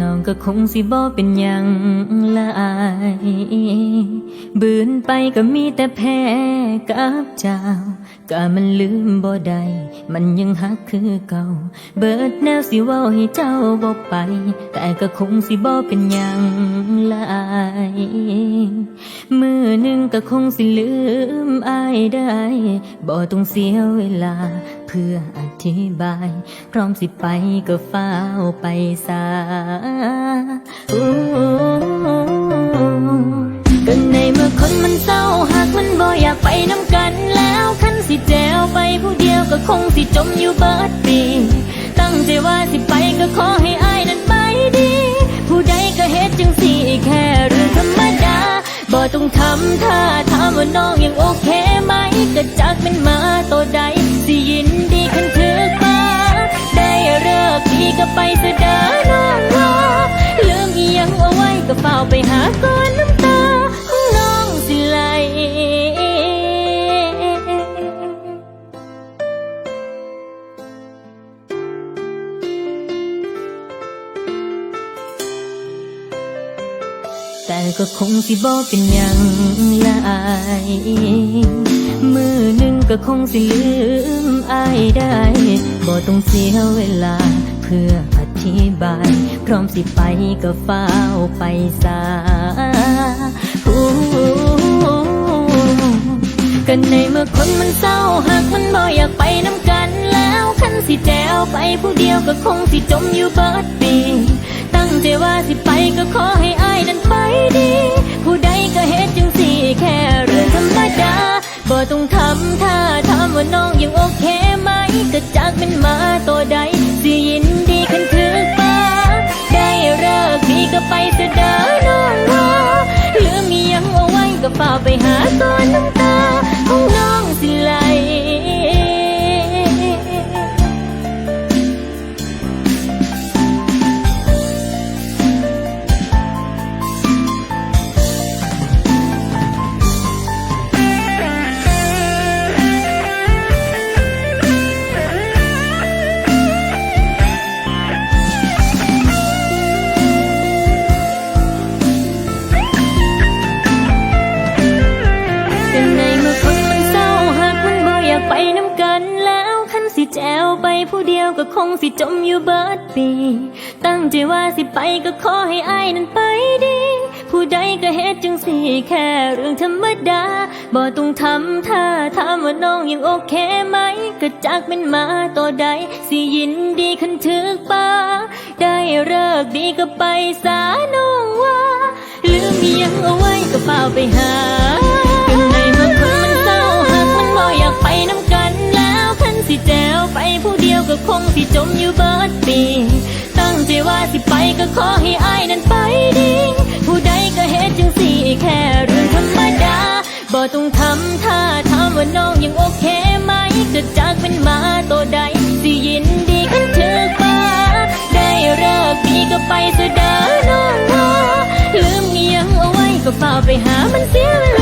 น้องก็คงสิบ่เป็นหยังลายบืนไปก็มีแต่แพ้กับเจ้าก็มันลืมบ่ได้มันยังหักคือเก่า เบิดแนวสิเว้าให้เจ้าบ่ไป แต่ก็คงสิบ่เป็นหยังลายมือหนึ่งก็คงสิลืมอายได้บ่ต้องเสียเวลา เพื่ออธิบาย พร้อมสิไปก็ฟ้าไปซาก็ในเมื่อคนมันเศร้าหากมันบ่อยากไปน้ำกันแล้วคันสิแจวไปผู้เดียวก็คงสิจมอยู่เบิดปี ตั้งใจว่าสิไปก็ขอให้อายนั้นไปดี ผู้ใดก็เฮ็ดจังสีแค่เรื่องธรรมดาบ่ต้องทำท่าถามว่าน้องยังโอเคไหมก็จักเป็นมาตัวใดสิยินดีคันถือมาได้เลิกดีก็ไปเสดา แต่ก็คงสิบ่เป็นหยังหลายมือหนึ่งก็คงสิลืมอายได้บ่ต้องเสียเวลาเพื่ออธิบาย พร้อมสิไปก็ฟ้าไปซาอู้กันในเมื่อคนมันเศร้าหากมันบ่อยากไปน้ำกันแล้วคันสิแจวไปผู้เดียวก็คงสิจมอยู่เบิดปี ใจว่าสิไปก็ขอให้อายนั้นไปดี ผู้ใดก็เฮ็ดจังสี่แค่เรื่องธรรมดาบ่ต้องทำท่าทำว่าน้องยังโอเคไหมก็ สิแจวไปผู้เดียวก็คงสิจมอยู่เบิดปี ตั้งใจว่าสิไปก็ขอให้อายนั้นไปดี ผู้ใดก็เฮ็ดจังสี่แค่เรื่องธรรมดา บ่ต้องทำท่าถามว่าน้องยังโอเคไหม ก็จักเป็นมาตัวใด สิยินดีคันถึกป้าได้เลิกดีก็ไปสาน้องว่า ลืมยังเอาไว้ก็เฝ้าไปหา ก็คงสิจมอยู่เบิดปี ตั้งใจว่าสิไปก็ขอให้อายนั้นไปดีผู้ใดก็เฮ็ดจังสี่แค่เรื่องธรรมดาบ่ต้องทำท่าถามว่าน้องยังโอเคไหมก็จักเป็นมาตัวใดสิยินดีคันถือป้าได้เลิกดีก็ไปเสดาน้องรอลืมเมียงเอาไว้ก็เฝ้าไปหามันเสียเวลา